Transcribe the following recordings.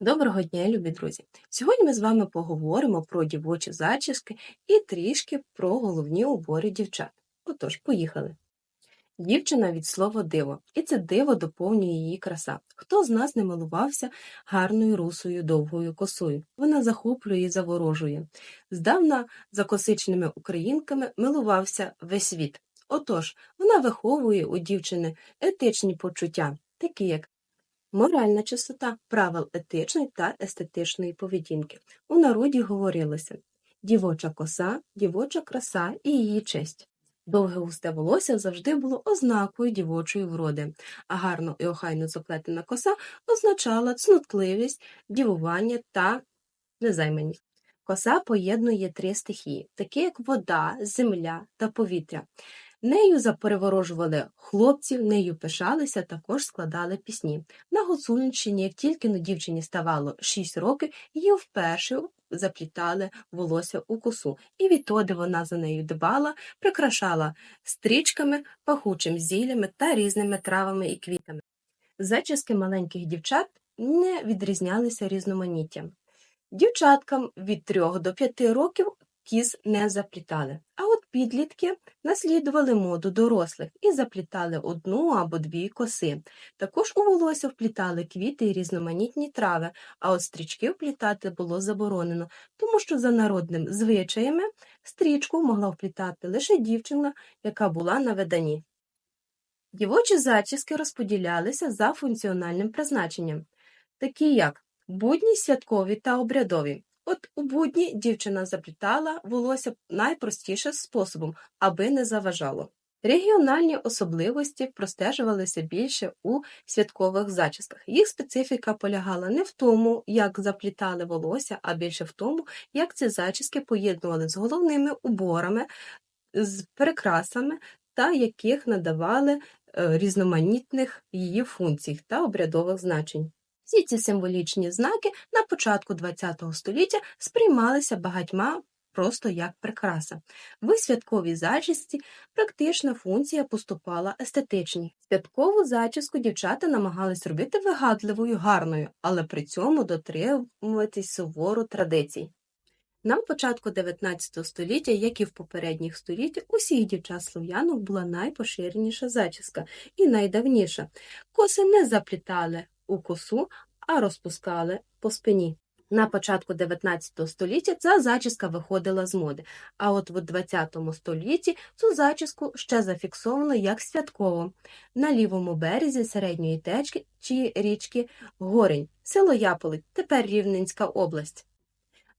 Доброго дня, любі друзі! Сьогодні ми з вами поговоримо про дівочі зачіски і трішки про головні убори дівчат. Отож, поїхали. Дівчина від слова диво, і це диво доповнює її краса. Хто з нас не милувався гарною русою довгою косою? Вона захоплює і заворожує. Здавна за косичними українками милувався весь світ. Отож, вона виховує у дівчини етичні почуття, такі як Моральна чистота правил етичної та естетичної поведінки. У народі говорилося дівоча коса, дівоча краса і її честь. Довге густе волосся завжди було ознакою дівочої вроди, а гарно і охайно заплетена коса означала цнутливість, дівування та незайманість. Коса поєднує три стихії, такі як вода, земля та повітря. Нею запереворожували хлопців, нею пишалися, також складали пісні. На Гуцульщині, як тільки на дівчині ставало 6 років, її вперше заплітали волосся у косу, і відтоди вона за нею дбала, прикрашала стрічками, пахучим зіллями та різними травами і квітами. Зачіски маленьких дівчат не відрізнялися різноманіттям. Дівчаткам від 3 до 5 років кіз не заплітали. А от підлітки наслідували моду дорослих і заплітали одну або дві коси. Також у волосся вплітали квіти і різноманітні трави, а от стрічки вплітати було заборонено, тому що за народним звичаями стрічку могла вплітати лише дівчина, яка була на виданні. Дівочі зачіски розподілялися за функціональним призначенням, такі як будні, святкові та обрядові. От у будні дівчина заплітала волосся найпростішим способом, аби не заважало. Регіональні особливості простежувалися більше у святкових зачісках. Їх специфіка полягала не в тому, як заплітали волосся, а більше в тому, як ці зачіски поєднували з головними уборами, з прикрасами та яких надавали е, різноманітних її функцій та обрядових значень. Всі ці символічні знаки на початку ХХ століття сприймалися багатьма просто як прикраса. В святковій зачісті практична функція поступала естетичній. Святкову зачіску дівчата намагались робити вигадливою, гарною, але при цьому дотримуватись суворо традицій. На початку 19 століття, як і в попередніх століттях, усіх дівчат слов'янок була найпоширеніша зачіска і найдавніша. Коси не заплітали у косу, а розпускали по спині. На початку 19 століття ця зачіска виходила з моди, а от в 20 столітті цю зачіску ще зафіксовано як святково на лівому березі середньої течки чи річки Горень, село Яполить, тепер Рівненська область.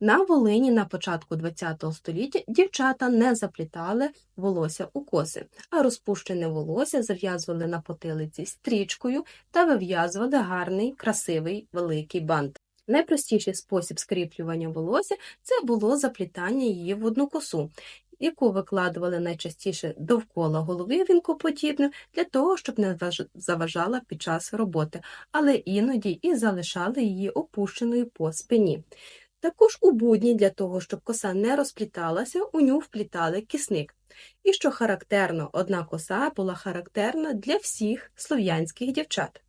На Волині на початку ХХ століття дівчата не заплітали волосся у коси, а розпущене волосся зав'язували на потилиці стрічкою та вив'язували гарний, красивий великий бант. Найпростіший спосіб скріплювання волосся це було заплітання її в одну косу, яку викладували найчастіше довкола голови вінкоподібним для того, щоб не заважала під час роботи, але іноді і залишали її опущеною по спині. Також у будні для того, щоб коса не розпліталася, у ню вплітали кисник. І що характерно, одна коса була характерна для всіх слов'янських дівчат.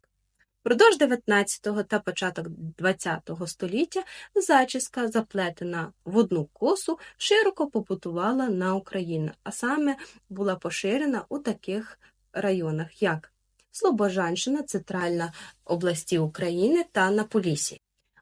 Впродовж 19 та початок 20 століття зачіска, заплетена в одну косу, широко побутувала на Україну, а саме була поширена у таких районах, як Слобожанщина, Центральна області України та на Полісі.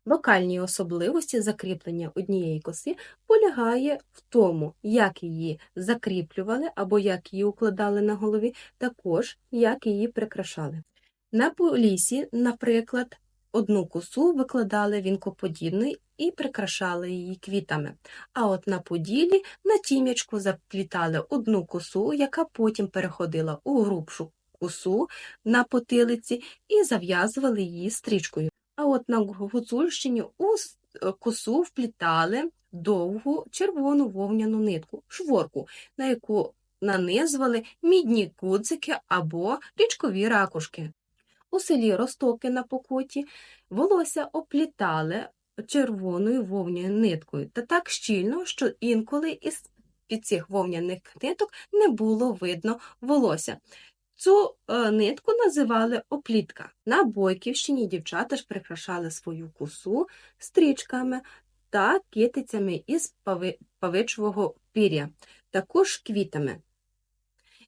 Локальні особливості закріплення однієї коси полягає в тому, як її закріплювали або як її укладали на голові, також як її прикрашали. На полісі, наприклад, одну косу викладали вінкоподібний і прикрашали її квітами. А от на поділі на тім'ячку заплітали одну косу, яка потім переходила у грубшу косу на потилиці і зав'язували її стрічкою. А от на Гуцульщині у е, косу вплітали довгу червону вовняну нитку, шворку, на яку нанизували мідні кудзики або річкові ракушки. У селі Ростоки на Покоті волосся оплітали червоною вовняною ниткою та так щільно, що інколи із під цих вовняних ниток не було видно волосся. Цю е, нитку називали оплітка. На Бойківщині дівчата ж прикрашали свою косу стрічками та китицями із пави- павичого пір'я, також квітами.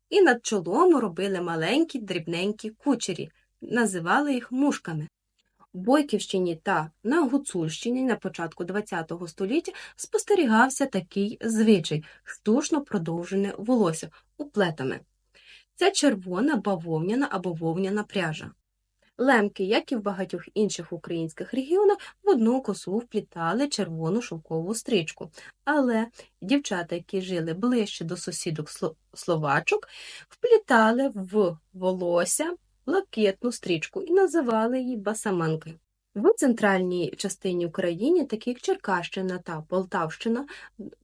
І над чолом робили маленькі дрібненькі кучері, називали їх мушками. Бойківщині та на Гуцульщині на початку ХХ століття спостерігався такий звичай штучно продовжене волосся уплетами. Це червона бавовняна або вовняна пряжа. Лемки, як і в багатьох інших українських регіонах, в одну косу вплітали червону шовкову стрічку. Але дівчата, які жили ближче до сусідок словачок, вплітали в волосся блакитну стрічку і називали її басаманки. В центральній частині України, такі як Черкащина та Полтавщина,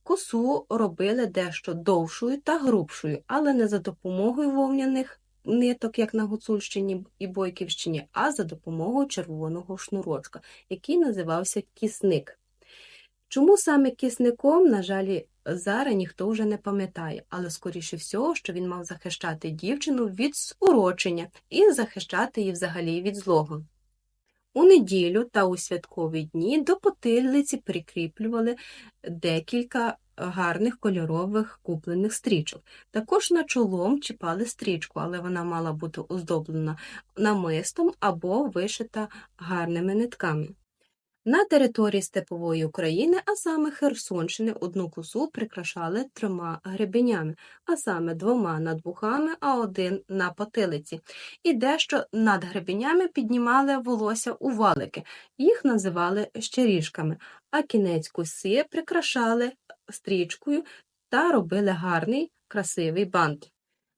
косу робили дещо довшою та грубшою, але не за допомогою вовняних ниток, як на Гуцульщині і Бойківщині, а за допомогою червоного шнурочка, який називався кісник. Чому саме кисником, на жаль, зараз ніхто вже не пам'ятає, але скоріше всього, що він мав захищати дівчину від урочення і захищати її взагалі від злого. У неділю та у святкові дні до потилиці прикріплювали декілька гарних кольорових куплених стрічок. Також на чолом чіпали стрічку, але вона мала бути оздоблена намистом або вишита гарними нитками. На території степової України, а саме Херсонщини, одну косу прикрашали трьома гребенями, а саме двома над вухами, а один на потилиці. І дещо над гребенями піднімали волосся у валики, їх називали щеріжками, а кінець коси прикрашали стрічкою та робили гарний красивий бант.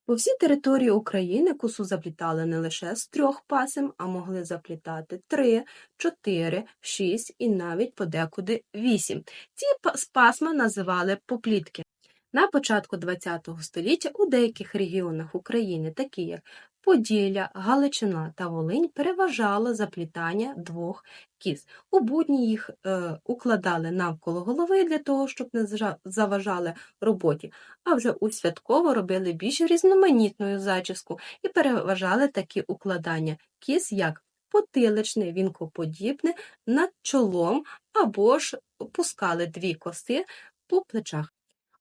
По всій території України косу заплітали не лише з трьох пасем, а могли заплітати три, чотири, шість і навіть подекуди вісім. Ці па- пасма називали поплітки. На початку ХХ століття у деяких регіонах України, такі як Поділля, Галичина та Волинь, переважало заплітання двох кіз. У будні їх е, укладали навколо голови для того, щоб не заважали роботі, а вже у святково робили більш різноманітною зачіску і переважали такі укладання кіз як потиличне, вінкоподібне над чолом або ж пускали дві коси по плечах.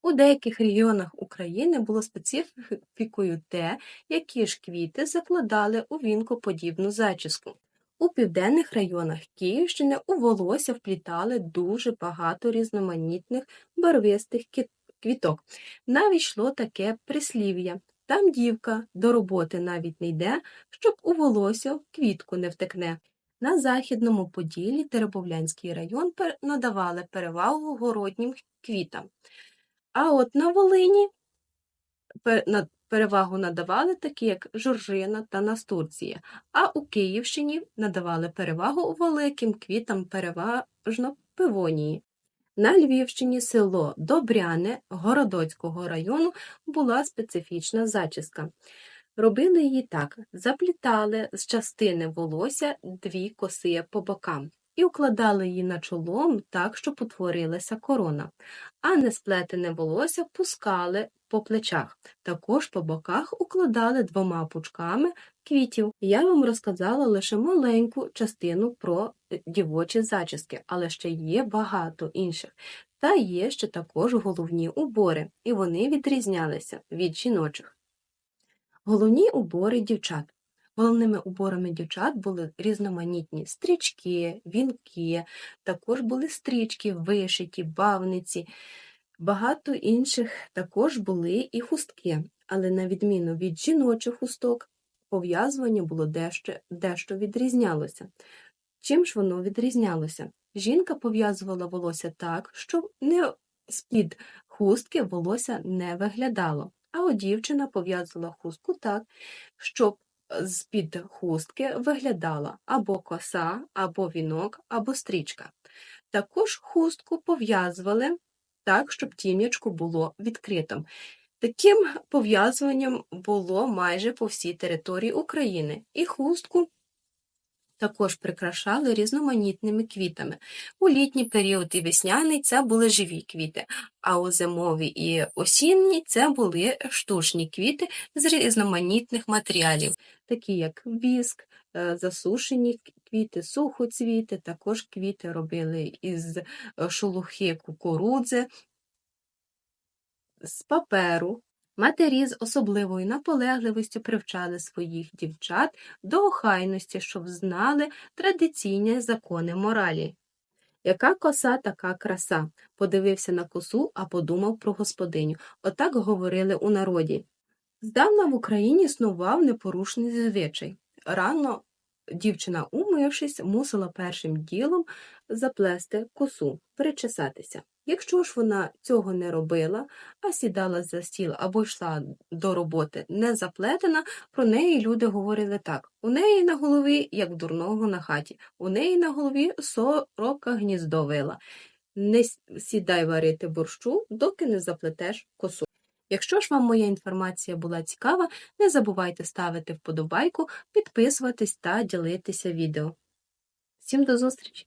У деяких регіонах України було специфікою те, які ж квіти закладали у вінкоподібну зачіску. У південних районах Київщини у волосся вплітали дуже багато різноманітних барвистих квіток. Навіть йшло таке прислів'я. Там дівка до роботи навіть не йде, щоб у волосся квітку не втекне. На Західному Поділлі Теребовлянський район надавали перевагу городнім квітам. А от на Волині перевагу надавали такі, як жоржина та настурція, а у Київщині надавали перевагу великим квітам переважно пивонії. На Львівщині село Добряне Городоцького району була специфічна зачіска. Робили її так: заплітали з частини волосся дві коси по бокам і укладали її на чолом так, щоб утворилася корона, а несплетене волосся пускали по плечах. Також по боках укладали двома пучками квітів. Я вам розказала лише маленьку частину про е, дівочі зачіски, але ще є багато інших. Та є ще також головні убори, і вони відрізнялися від жіночих. Головні убори дівчат. Головними уборами дівчат були різноманітні стрічки, вінки, також були стрічки, вишиті, бавниці. Багато інших також були і хустки, але на відміну від жіночих хусток, пов'язування було дещо, дещо відрізнялося. Чим ж воно відрізнялося? Жінка пов'язувала волосся так, щоб не з-під хустки волосся не виглядало, а от дівчина пов'язувала хустку так, щоб з-під хустки виглядала або коса, або вінок, або стрічка. Також хустку пов'язували так, щоб тім'ячко було відкритим. Таким пов'язуванням було майже по всій території України, і хустку також прикрашали різноманітними квітами. У літній період і весняний це були живі квіти, а у зимовий і осінній це були штучні квіти з різноманітних матеріалів, такі як віск, е, засушені квіти, сухоцвіти, також квіти робили із е, шелухи кукурудзи, з паперу. Матері з особливою наполегливістю привчали своїх дівчат до охайності, щоб знали традиційні закони моралі. Яка коса, така краса. Подивився на косу, а подумав про господиню. Отак говорили у народі. Здавна в Україні існував непорушний звичай. Рано дівчина, умившись, мусила першим ділом заплести косу, перечесатися. Якщо ж вона цього не робила, а сідала за стіл або йшла до роботи не заплетена, про неї люди говорили так: у неї на голові, як дурного на хаті, у неї на голові сорока гніздо вила. Не сідай варити борщу, доки не заплетеш косу. Якщо ж вам моя інформація була цікава, не забувайте ставити вподобайку, підписуватись та ділитися відео. Всім до зустрічі!